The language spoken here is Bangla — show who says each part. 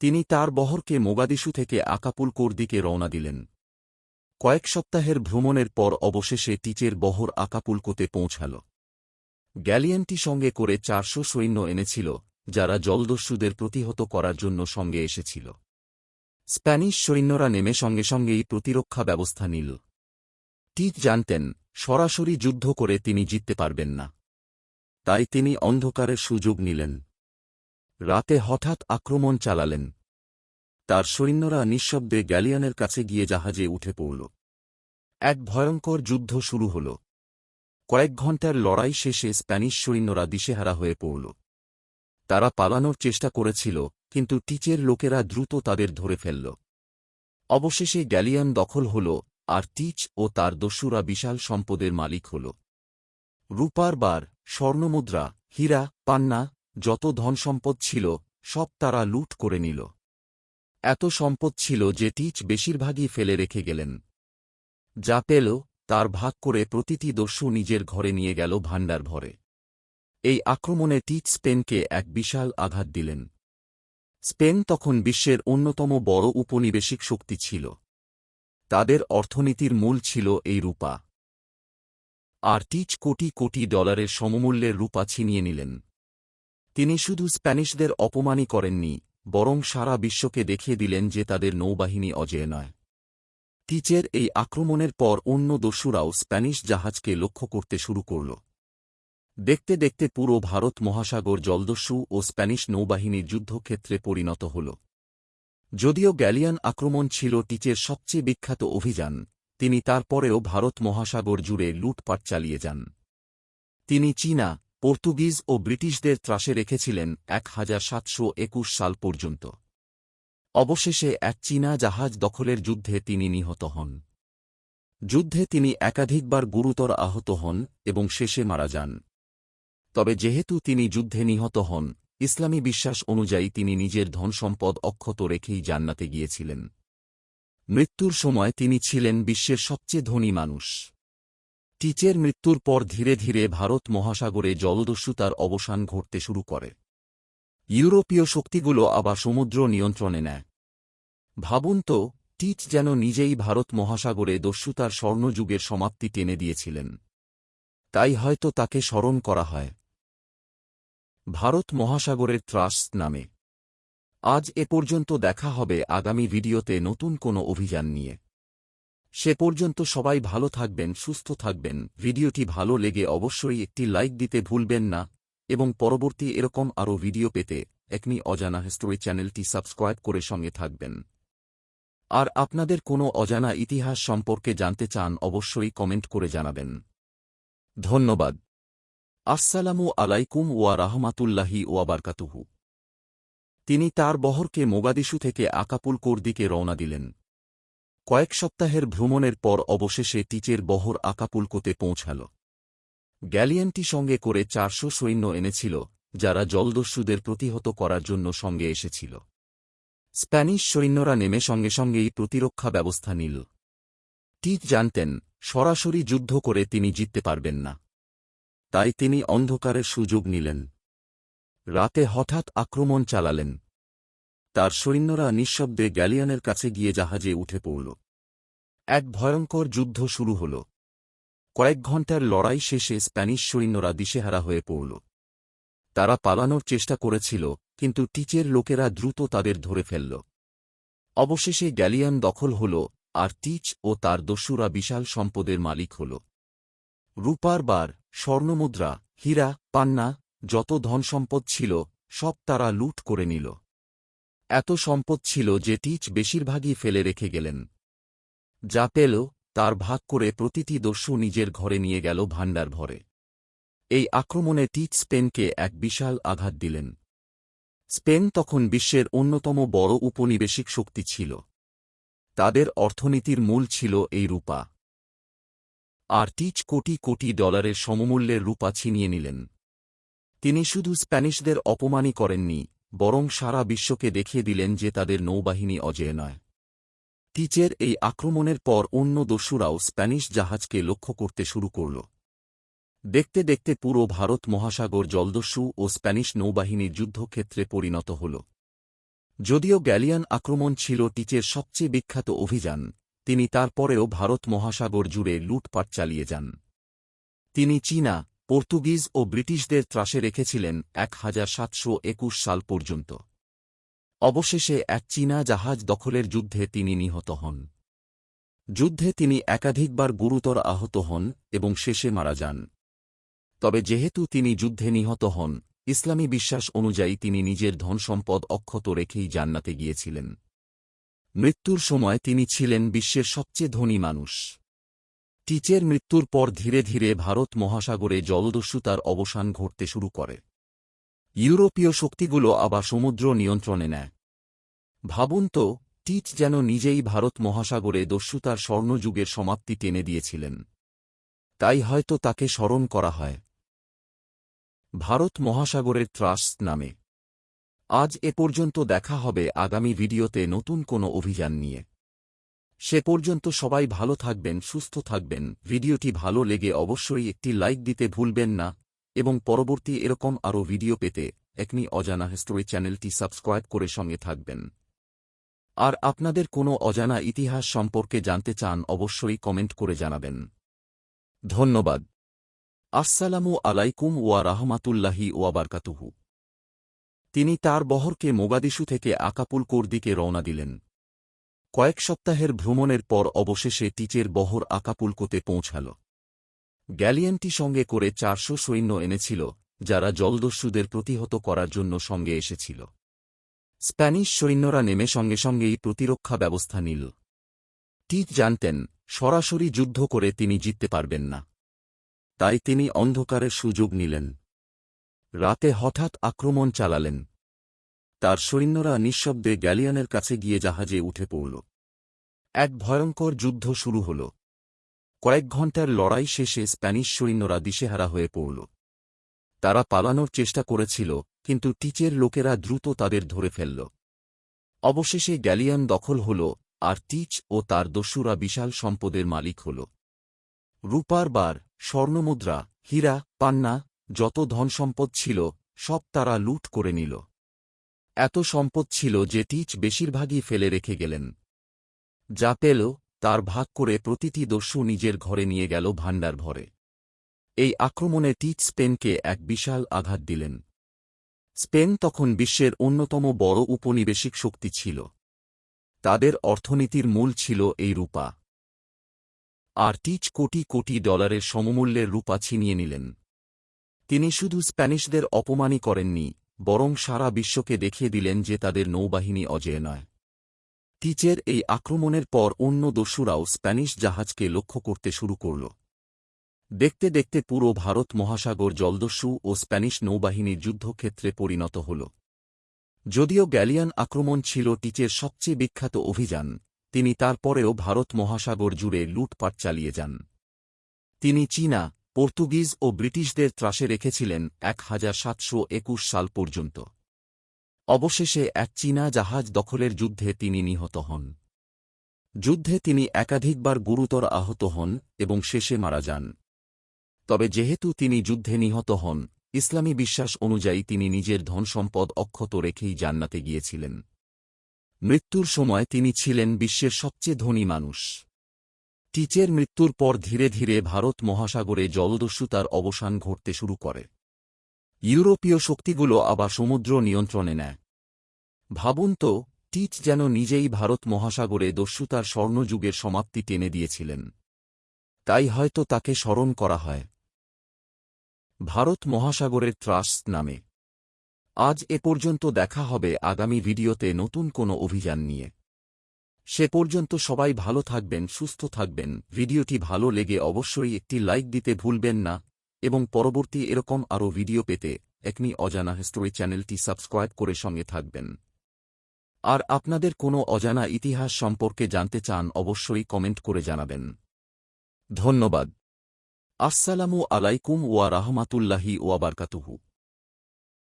Speaker 1: তিনি তার বহরকে মোগাদিশু থেকে আকাপুলকোর দিকে রওনা দিলেন। কয়েক সপ্তাহের ভ্রমণের পর অবশেষে টিচের বহর আকাপুলকোতে পৌঁছাল। গ্যালিয়ানটি সঙ্গে করে চারশো সৈন্য এনেছিল, যারা জলদস্যুদের প্রতিহত করার জন্য সঙ্গে এসেছিল। স্প্যানিশ সৈন্যরা নেমে সঙ্গে সঙ্গেই প্রতিরক্ষা ব্যবস্থা নিল। টিচ জানতেন, সরাসরি যুদ্ধ করে তিনি জিততে পারবেন না। তাই তিনি অন্ধকারের সুযোগ নিলেন। রাতে হঠাৎ আক্রমণ চালালেন। তার সৈন্যরা নিঃশব্দে গ্যালিয়ানের কাছে গিয়ে জাহাজে উঠে পড়ল। এক ভয়ঙ্কর যুদ্ধ শুরু হল। কয়েক ঘণ্টার লড়াই শেষে স্প্যানিশ সৈন্যরা দিশেহারা হয়ে পড়ল। তারা পালানোর চেষ্টা করেছিল, কিন্তু টিচের লোকেরা দ্রুত তাদের ধরে ফেলল। অবশেষে গ্যালিয়ান দখল হল, আর টিচ ও তার দস্যুরা বিশাল সম্পদের মালিক হল। রূপার বার, স্বর্ণমুদ্রা, হীরা, পান্না যত ধনসম্পদ ছিল, সব তারা লুট করে নিল। এত সম্পদ ছিল যে টিচ বেশিরভাগই ফেলে রেখে গেলেন। যা পেল, তার ভাগ করে প্রতিটি দস্যু নিজের ঘরে নিয়ে গেল ভাণ্ডার ভরে এই আক্রমণে টিচ স্পেনকে এক বিশাল আঘাত দিলেন। স্পেন তখন বিশ্বের অন্যতম বড় উপনিবেশিক শক্তি ছিল। তাদের অর্থনীতির মূল ছিল এই রূপা। আর টিচ কোটি কোটি ডলারের সমমূল্যের রূপা ছিনিয়ে নিলেন। তিনি শুধু স্প্যানিশদের অপমানই করেননি, বরং সারা বিশ্বকে দেখিয়ে দিলেন যে তাদের নৌবাহিনী অজেয় নয়। টিচের এই আক্রমণের পর অন্য দস্যুরাও স্প্যানিশ জাহাজকে লক্ষ্য করতে শুরু করল। দেখতে দেখতে পুরো ভারত মহাসাগর জলদস্যু ও স্প্যানিশ নৌবাহিনীর যুদ্ধক্ষেত্রে পরিণত হল। যদিও গ্যালিয়ান আক্রমণ ছিল টিচের সবচেয়ে বিখ্যাত অভিযান, তিনি তারপরেও ভারত মহাসাগর জুড়ে লুটপাট চালিয়ে যান। তিনি চীনা পর্তুগিজ ও ব্রিটিশদের ত্রাসে রেখেছিলেন এক হাজার সাতশো একুশ সাল পর্যন্ত। অবশেষে এক চীনা জাহাজ দখলের যুদ্ধে তিনি নিহত হন। যুদ্ধে তিনি একাধিকবার গুরুতর আহত হন এবং শেষে মারা যান। তবে যেহেতু তিনি যুদ্ধে নিহত হন, ইসলামী বিশ্বাস অনুযায়ী তিনি নিজের ধনসম্পদ অক্ষত রেখেই জান্নাতে গিয়েছিলেন। মৃত্যুর সময় তিনি ছিলেন বিশ্বের সবচেয়ে ধনী মানুষ। টিচের মৃত্যুর পর ধীরে ধীরে ভারত মহাসাগরে জলদস্যুতার অবসান ঘটতে শুরু করে। ইউরোপীয় শক্তিগুলো আবার সমুদ্র নিয়ন্ত্রণে নেয়। ভাবুন তো, টিচ যেন নিজেই ভারত মহাসাগরে দস্যুতার স্বর্ণযুগের সমাপ্তি টেনে দিয়েছিলেন। তাই হয়তো তাকে স্মরণ করা হয়। ভারত মহাসাগরের ত্রাস নামে। আজ এ পর্যন্ত দেখা হবে আগামী ভিডিওতে নতুন কোনো অভিযান নিয়ে। সে পর্যন্ত সবাই ভালো থাকবেন, সুস্থ থাকবেন। ভিডিওটি ভালো লেগে অবশ্যই একটি লাইক দিতে ভুলবেন না। এবং পরবর্তী এরকম আরও ভিডিও পেতে একনি অজানা হিস্টোরি চ্যানেলটি সাবস্ক্রাইব করে সঙ্গে থাকবেন। আর আপনাদের কোনো অজানা ইতিহাস সম্পর্কে জানতে চান অবশ্যই কমেন্ট করে জানাবেন। ধন্যবাদ। আসসালামু আলাইকুম ওয়া রাহমাতুল্লাহি ওয়াবারকাতুহু তিনি তার বহরকে মোগাদিশু থেকে আকাপুলকোর দিকে রওনা দিলেন। কয়েক সপ্তাহের ভ্রমণের পর অবশেষে টিচের বহর আকাপুলকোতে পৌঁছাল। গ্যালিয়ানটি সঙ্গে করে চারশো সৈন্য এনেছিল, যারা জলদস্যুদের প্রতিহত করার জন্য সঙ্গে এসেছিল। স্প্যানিশ সৈন্যরা নেমে সঙ্গে সঙ্গেই প্রতিরক্ষা ব্যবস্থা নিল। টিচ জানতেন, সরাসরি যুদ্ধ করে তিনি জিততে পারবেন না। তাই তিনি অন্ধকারের সুযোগ নিলেন। রাতে হঠাৎ আক্রমণ চালালেন। তার সৈন্যরা নিঃশব্দে গ্যালিয়ানের কাছে গিয়ে জাহাজে উঠে পড়ল। এক ভয়ঙ্কর যুদ্ধ শুরু হল। কয়েক ঘণ্টার লড়াই শেষে স্প্যানিশ সৈন্যরা দিশেহারা হয়ে পড়ল। তারা পালানোর চেষ্টা করেছিল, কিন্তু টিচের লোকেরা দ্রুত তাদের ধরে ফেলল। অবশেষে গ্যালিয়ান দখল হল, আর টিচ ও তার দস্যুরা বিশাল সম্পদের মালিক হল। রূপার বার, স্বর্ণমুদ্রা, হীরা, পান্না, যত ধনসম্পদ ছিল, সব তারা লুট করে নিল। এত সম্পদ ছিল যে টিচ বেশিরভাগই ফেলে রেখে গেলেন। যা পেল, তার ভাগ করে প্রতিটি দস্যু নিজের ঘরে নিয়ে গেল ভাণ্ডার ভরে। এই আক্রমণে টিচ স্পেনকে এক বিশাল আঘাত দিলেন। স্পেন তখন বিশ্বের অন্যতম বড় উপনিবেশিক শক্তি ছিল। তাদের অর্থনীতির মূল ছিল এই রূপা। আর টিচ কোটি কোটি ডলারের সমমূল্যের রূপা ছিনিয়ে নিলেন। তিনি শুধু স্প্যানিশদের অপমানই করেননি বরং সারা বিশ্বকে দেখিয়ে দিলেন যে তাদের নৌবাহিনী অজেয় নয়। টিচের এই আক্রমণের পর অন্য দস্যুরাও স্প্যানিশ জাহাজকে লক্ষ্য করতে শুরু করল। দেখতে দেখতে পুরো ভারত মহাসাগর জলদস্যু ও স্প্যানিশ নৌবাহিনীর যুদ্ধক্ষেত্রে পরিণত হল। যদিও গ্যালিয়ান আক্রমণ ছিল টিচের সবচেয়ে বিখ্যাত অভিযান, তিনি তারপরেও ভারত মহাসাগর জুড়ে লুটপাট চালিয়ে যান। তিনি চীনা পর্তুগিজ ও ব্রিটিশদের ত্রাসে রেখেছিলেন এক হাজার সাতশো একুশ সাল পর্যন্ত। অবশেষে এক চীনা জাহাজ দখলের যুদ্ধে তিনি নিহত হন। যুদ্ধে তিনি একাধিকবার গুরুতর আহত হন এবং শেষে মারা যান। তবে যেহেতু তিনি যুদ্ধে নিহত হন, ইসলামী বিশ্বাস অনুযায়ী তিনি নিজের ধনসম্পদ অক্ষত রেখেই জান্নাতে গিয়েছিলেন। মৃত্যুর সময় তিনি ছিলেন বিশ্বের সবচেয়ে ধনী মানুষ। টিচের মৃত্যুর পর ধীরে ধীরে ভারত মহাসাগরে জলদস্যুতার অবসান ঘটতে শুরু করে। ইউরোপীয় শক্তিগুলো আবার সমুদ্র নিয়ন্ত্রণে নেয়। ভাবুন তো, টিচ যেন নিজেই ভারত মহাসাগরে দস্যুতার স্বর্ণযুগের সমাপ্তি টেনে দিয়েছিলেন। তাই হয়তো তাকে স্মরণ করা হয়। ভারত মহাসাগরের ত্রাস নামে। আজ এ পর্যন্ত দেখা হবে আগামী ভিডিওতে নতুন কোনো অভিযান নিয়ে। সে পর্যন্ত সবাই ভালো থাকবেন, সুস্থ থাকবেন। ভিডিওটি ভালো লেগে অবশ্যই একটি লাইক দিতে ভুলবেন না। এবং পরবর্তী এরকম আরও ভিডিও পেতে একনি অজানা হিস্টোরি চ্যানেলটি সাবস্ক্রাইব করে সঙ্গে থাকবেন। আর আপনাদের কোনো অজানা ইতিহাস সম্পর্কে জানতে চান অবশ্যই কমেন্ট করে জানাবেন। ধন্যবাদ। আসসালামু আলাইকুম ওয়া রাহমাতুল্লাহি ওয়াবারকাতুহু তিনি তার বহরকে মোগাদিশু থেকে আকাপুলকোর দিকে রওনা দিলেন। কয়েক সপ্তাহের ভ্রমণের পর অবশেষে টিচের বহর আকাপুলকোতে পৌঁছাল। গ্যালিয়ানটি সঙ্গে করে চারশো সৈন্য এনেছিল, যারা জলদস্যুদের প্রতিহত করার জন্য সঙ্গে এসেছিল। স্প্যানিশ সৈন্যরা নেমে সঙ্গে সঙ্গেই প্রতিরক্ষা ব্যবস্থা নিল। টিচ জানতেন, সরাসরি যুদ্ধ করে তিনি জিততে পারবেন না। তাই তিনি অন্ধকারের সুযোগ নিলেন। রাতে হঠাৎ আক্রমণ চালালেন। তার সৈন্যরা নিঃশব্দে গ্যালিয়ানের কাছে গিয়ে জাহাজে উঠে পড়ল। এক ভয়ঙ্কর যুদ্ধ শুরু হল। কয়েক ঘণ্টার লড়াই শেষে স্প্যানিশ সৈন্যরা দিশেহারা হয়ে পড়ল। তারা পালানোর চেষ্টা করেছিল, কিন্তু টিচের লোকেরা দ্রুত তাদের ধরে ফেলল। অবশেষে গ্যালিয়ান দখল হল, আর টিচ ও তার দস্যুরা বিশাল সম্পদের মালিক হল। রূপার বার, স্বর্ণমুদ্রা, হীরা, পান্না, যত ধনসম্পদ ছিল, সব তারা লুট করে নিল। এত সম্পদ ছিল যে টিচ বেশিরভাগই ফেলে রেখে গেলেন। যা পেল, তার ভাগ করে প্রতিটি দস্যু নিজের ঘরে নিয়ে গেল ভাণ্ডার ভরে এই আক্রমণে টিচ স্পেনকে এক বিশাল আঘাত দিলেন। স্পেন তখন বিশ্বের অন্যতম বড় উপনিবেশিক শক্তি ছিল। তাদের অর্থনীতির মূল ছিল এই রূপা। আর টিচ কোটি কোটি ডলারের সমমূল্যের রূপা ছিনিয়ে নিলেন। তিনি শুধু স্প্যানিশদের অপমানই করেননি বরং সারা বিশ্বকে দেখিয়ে দিলেন যে তাদের নৌবাহিনী অজেয় নয়। টিচের এই আক্রমণের পর অন্য দস্যুরাও স্প্যানিশ জাহাজকে লক্ষ্য করতে শুরু করল। দেখতে দেখতে পুরো ভারত মহাসাগর জলদস্যু ও স্প্যানিশ নৌবাহিনীর যুদ্ধক্ষেত্রে পরিণত হল। যদিও গ্যালিয়ান আক্রমণ ছিল টিচের সবচেয়ে বিখ্যাত অভিযান, তিনি তারপরেও ভারত মহাসাগর জুড়ে লুটপাট চালিয়ে যান। তিনি চীনা পর্তুগিজ ও ব্রিটিশদের ত্রাসে রেখেছিলেন এক হাজার সাতশো একুশ সাল পর্যন্ত। অবশেষে এক চীনা জাহাজ দখলের যুদ্ধে তিনি নিহত হন। যুদ্ধে তিনি একাধিকবার গুরুতর আহত হন এবং শেষে মারা যান। তবে যেহেতু তিনি যুদ্ধে নিহত হন, ইসলামী বিশ্বাস অনুযায়ী তিনি নিজের ধনসম্পদ অক্ষত রেখেই জান্নাতে গিয়েছিলেন। মৃত্যুর সময় তিনি ছিলেন বিশ্বের সবচেয়ে ধনী মানুষ। টিচের মৃত্যুর পর ধীরে ধীরে ভারত মহাসাগরে জলদস্যুতার অবসান ঘটতে শুরু করে। ইউরোপীয় শক্তিগুলো আবার সমুদ্র নিয়ন্ত্রণে নেয়। ভাবুন তো, টিচ যেন নিজেই ভারত মহাসাগরে দস্যুতার স্বর্ণযুগের সমাপ্তি টেনে দিয়েছিলেন। তাই হয়তো তাকে স্মরণ করা হয়। ভারত মহাসাগরের ত্রাস নামে। আজ এ পর্যন্ত দেখা হবে আগামী ভিডিওতে নতুন কোনো অভিযান নিয়ে। সে পর্যন্ত সবাই ভালো থাকবেন, সুস্থ থাকবেন। ভিডিওটি ভালো লেগে অবশ্যই একটি লাইক দিতে ভুলবেন না। এবং পরবর্তী এরকম আরও ভিডিও পেতে একনি অজানা হিস্টোরি চ্যানেলটি সাবস্ক্রাইব করে সঙ্গে থাকবেন। আর আপনাদের কোনো অজানা ইতিহাস সম্পর্কে জানতে চান অবশ্যই কমেন্ট করে জানাবেন। ধন্যবাদ। আসসালামু আলাইকুম ওয়া রাহমাতুল্লাহি ওয়াবারকাতুহু